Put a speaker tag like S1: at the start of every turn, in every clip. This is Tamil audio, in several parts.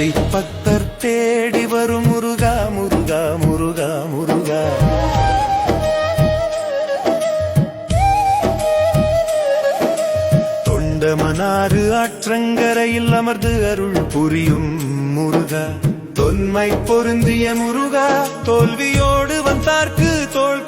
S1: திருவடி பக்தர் தேடி வரும் முருகா முருகா முருகா முருகா. தொண்டமனாறு ஆற்றங்கரையில் அமர்ந்து அருள் புரியும் முருகா. தொன்மை பொருந்திய முருகா தோல்வியோடு வந்தார்க்கு தோல்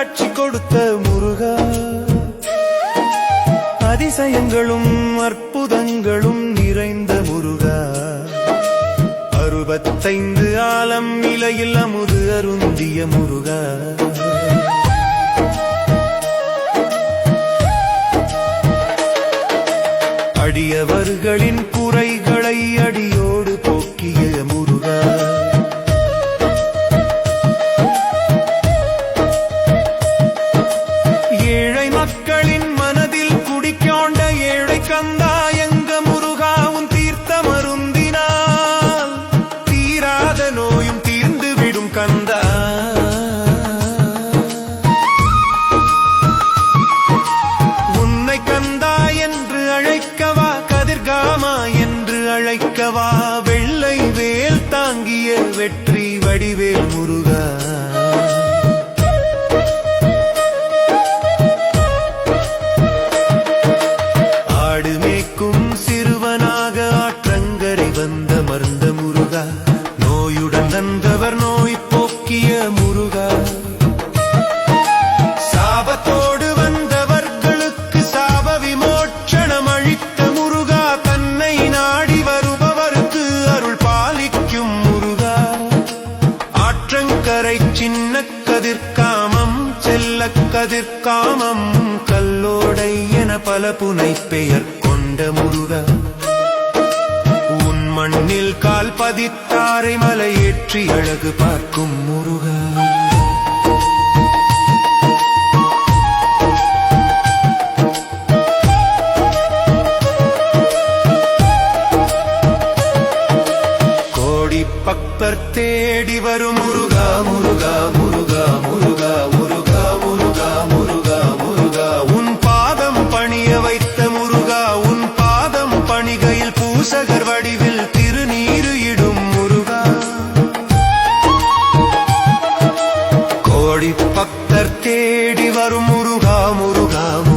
S1: காட்சி கொடுத்த முருகா. அதிசயங்களும் அற்புதங்களும் நிறைந்த முருகா. அறுபத்தைந்து ஆலம் நிலையில் அமுது அருந்திய முருகா. அல்லவா? வெள்ளை வேல் தாங்கிய வெற்றி வடிவேல் முருகா. ஆடு மேய்க்கும் சிறுவனாக ஆற்றங்கரை வந்த மருந்த முருகா. நோயுடன் தந்தவர் நோய் போக்கிய கதிர்காமம் கல்லோடை என பல புனை பெயர் கொண்ட முருக. உன் மண்ணில் கால் பதித்தாரை மலையேற்றி அழகு பார்க்கும் முருகா. கோடி பக்தர் தேடி வரும் முருகா முருகா முருகா தேடி வரும் முருகா முருகா முருகா முருகா